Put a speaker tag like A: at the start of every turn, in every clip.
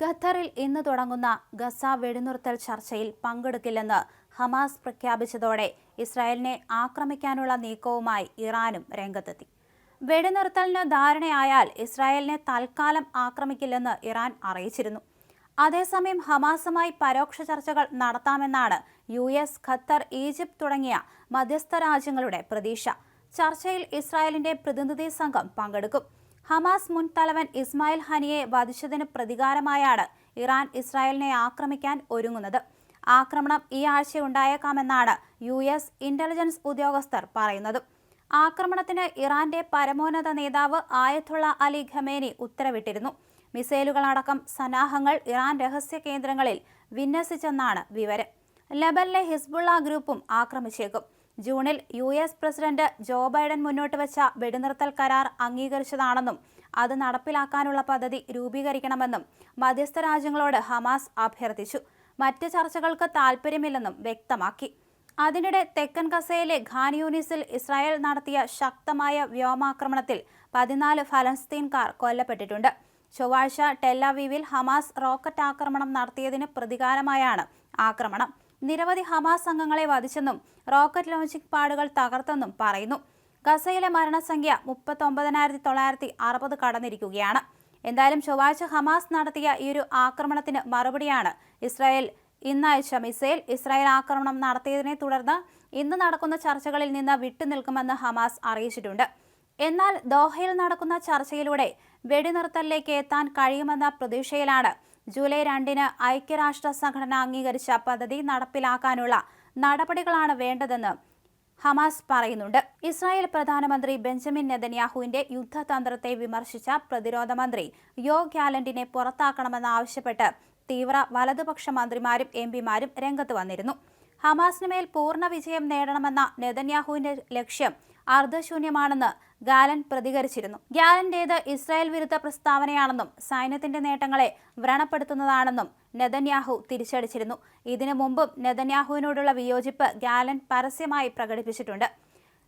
A: ഖത്തറിൽ ഇന്ന് തുടങ്ങുന്ന ഗസ വെടിനിർത്തൽ ചർച്ചയിൽ പങ്കെടുക്കില്ലെന്ന് ഹമാസ് പ്രഖ്യാപിച്ചതോടെ ഇസ്രായേലിനെ ആക്രമിക്കാനുള്ള നീക്കവുമായി ഇറാനും രംഗത്തെത്തി. വെടിനിർത്തലിന് ധാരണയായാൽ ഇസ്രായേലിനെ തൽക്കാലം ആക്രമിക്കില്ലെന്ന് ഇറാൻ അറിയിച്ചിരുന്നു. അതേസമയം ഹമാസുമായി പരോക്ഷ ചർച്ചകൾ നടത്താമെന്നാണ് യു എസ് ഖത്തർ ഈജിപ്ത് തുടങ്ങിയ മധ്യസ്ഥ രാജ്യങ്ങളുടെ പ്രതീക്ഷ. ചർച്ചയിൽ ഇസ്രായേലിന്റെ പ്രതിനിധി സംഘം പങ്കെടുക്കും. ഹമാസ് മുൻ തലവൻ ഇസ്മായിൽ ഹനിയെ വധിച്ചതിന് പ്രതികാരമായാണ് ഇറാൻ ഇസ്രായേലിനെ ആക്രമിക്കാൻ ഒരുങ്ങുന്നത്. ആക്രമണം ഈ ആഴ്ച ഉണ്ടായേക്കാമെന്നാണ് യു എസ് ഇന്റലിജൻസ് ഉദ്യോഗസ്ഥർ പറയുന്നത്. ആക്രമണത്തിന് ഇറാന്റെ പരമോന്നത നേതാവ് ആയത്തുള്ള അലി ഖമേനി ഉത്തരവിട്ടിരുന്നു. മിസൈലുകളടക്കം സന്നാഹങ്ങൾ ഇറാൻ രഹസ്യ കേന്ദ്രങ്ങളിൽ വിന്യസിച്ചെന്നാണ് വിവരം. ലബനിലെ ഹിസ്ബുള്ള ഗ്രൂപ്പും ആക്രമിച്ചേക്കും. ജൂണിൽ U S president Joe Biden മുന്നോട്ട് വെച്ച വെടിനിർത്തൽ കരാർ അംഗീകരിച്ചതാണെന്നും അത് നടപ്പിലാക്കാനുള്ള പദ്ധതി രൂപീകരിക്കണമെന്നും മധ്യസ്ഥ രാജ്യങ്ങളോട് ഹമാസ് അഭ്യർത്ഥിച്ചു. മറ്റ് ചർച്ചകൾക്ക് താൽപ്പര്യമില്ലെന്നും വ്യക്തമാക്കി. അതിനിടെ തെക്കൻ ഗസയിലെ ഖാൻ യൂണിസിൽ ഇസ്രായേൽ നടത്തിയ ശക്തമായ വ്യോമാക്രമണത്തിൽ പതിനാല് ഫലസ്തീൻകാർ കൊല്ലപ്പെട്ടിട്ടുണ്ട്. ചൊവ്വാഴ്ച ടെല്ലാവീവിൽ ഹമാസ് റോക്കറ്റ് ആക്രമണം നടത്തിയതിന് പ്രതികാരമായാണ് ആക്രമണം. നിരവധി ഹമാസ് അംഗങ്ങളെ വധിച്ചെന്നും റോക്കറ്റ് ലോഞ്ചിംഗ് പാടുകൾ തകർത്തെന്നും പറയുന്നു. ഗസയിലെ മരണസംഖ്യ മുപ്പത്തൊമ്പതിനായിരത്തി തൊള്ളായിരത്തി അറുപത് കടന്നിരിക്കുകയാണ്. എന്തായാലും ചൊവ്വാഴ്ച ഹമാസ് നടത്തിയ ഈ ഒരു ആക്രമണത്തിന് മറുപടിയാണ് ഇസ്രായേൽ. ഇന്നയച്ച മിസൈൽ ഇസ്രായേൽ ആക്രമണം നടത്തിയതിനെ തുടർന്ന് ഇന്ന് നടക്കുന്ന ചർച്ചകളിൽ നിന്ന് വിട്ടുനിൽക്കുമെന്ന് ഹമാസ് അറിയിച്ചിട്ടുണ്ട്. എന്നാൽ ദോഹയിൽ നടക്കുന്ന ചർച്ചയിലൂടെ വെടിനിർത്തലിലേക്ക് എത്താൻ കഴിയുമെന്ന പ്രതീക്ഷയിലാണ് ജൂലൈ രണ്ടിന് ഐക്യരാഷ്ട്ര സംഘടന അംഗീകരിച്ച പദ്ധതി നടപ്പിലാക്കാനുള്ള നടപടികളാണ് വേണ്ടതെന്ന് ഹമാസ് പറയുന്നുണ്ട്. ഇസ്രായേൽ പ്രധാനമന്ത്രി ബെഞ്ചമിൻ നെതന്യാഹുവിന്റെ യുദ്ധതന്ത്രത്തെ വിമർശിച്ച പ്രതിരോധ മന്ത്രി യോ ഗ്യാലന്റിനെ പുറത്താക്കണമെന്നാവശ്യപ്പെട്ട് തീവ്ര വലതുപക്ഷ മന്ത്രിമാരും എം പിമാരും രംഗത്ത് വന്നിരുന്നു. ഹമാസിന് മേൽ പൂർണ വിജയം നേടണമെന്ന നെതന്യാഹുവിന്റെ ലക്ഷ്യം അർദ്ധശൂന്യമാണെന്ന് ഗാലൻ പ്രതികരിച്ചിരുന്നു. ഗാലന്റേത് ഇസ്രായേൽ വിരുദ്ധ പ്രസ്താവനയാണെന്നും സൈന്യത്തിന്റെ നേട്ടങ്ങളെ വ്രണപ്പെടുത്തുന്നതാണെന്നും നെതന്യാഹു തിരിച്ചടിച്ചിരുന്നു. ഇതിനു മുമ്പും നെതന്യാഹുവിനോടുള്ള വിയോജിപ്പ് ഗാലൻ പരസ്യമായി പ്രകടിപ്പിച്ചിട്ടുണ്ട്.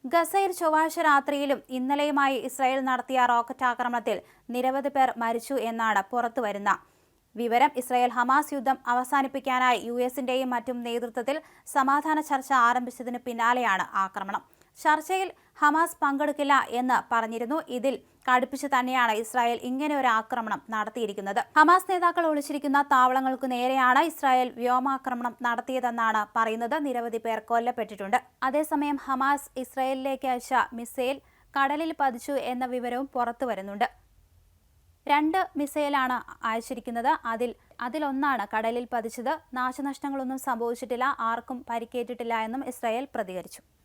A: ഗസയിൽ ചൊവ്വാഴ്ച രാത്രിയിലും ഇന്നലെയുമായി ഇസ്രായേൽ നടത്തിയ റോക്കറ്റ് ആക്രമണത്തിൽ നിരവധി പേർ മരിച്ചു എന്നാണ് പുറത്തുവരുന്ന വിവരം. ഇസ്രായേൽ ഹമാസ് യുദ്ധം അവസാനിപ്പിക്കാനായി യു എസിന്റെയും മറ്റും നേതൃത്വത്തിൽ സമാധാന ചർച്ച ആരംഭിച്ചതിന് പിന്നാലെയാണ് ആക്രമണം. ചർച്ചയിൽ ഹമാസ് പങ്കെടുക്കില്ല എന്ന് പറഞ്ഞിരുന്നു. ഇതിൽ കടുപ്പിച്ച് തന്നെയാണ് ഇസ്രായേൽ ഇങ്ങനെ ഒരു ആക്രമണം നടത്തിയിരിക്കുന്നത്. ഹമാസ് നേതാക്കൾ ഒളിച്ചിരിക്കുന്ന താവളങ്ങൾക്ക് നേരെയാണ് ഇസ്രായേൽ വ്യോമാക്രമണം നടത്തിയതെന്നാണ് പറയുന്നത്. നിരവധി പേർ കൊല്ലപ്പെട്ടിട്ടുണ്ട്. അതേസമയം ഹമാസ് ഇസ്രായേലിലേക്ക് അയച്ച മിസൈൽ കടലിൽ പതിച്ചു എന്ന വിവരവും പുറത്തു വരുന്നുണ്ട്. രണ്ട് മിസൈലാണ് അയച്ചിരിക്കുന്നത്. അതിൽ അതിലൊന്നാണ് കടലിൽ പതിച്ചത്. നാശനഷ്ടങ്ങളൊന്നും സംഭവിച്ചിട്ടില്ല. ആർക്കും പരിക്കേറ്റിട്ടില്ല എന്നും ഇസ്രായേൽ പ്രതികരിച്ചു.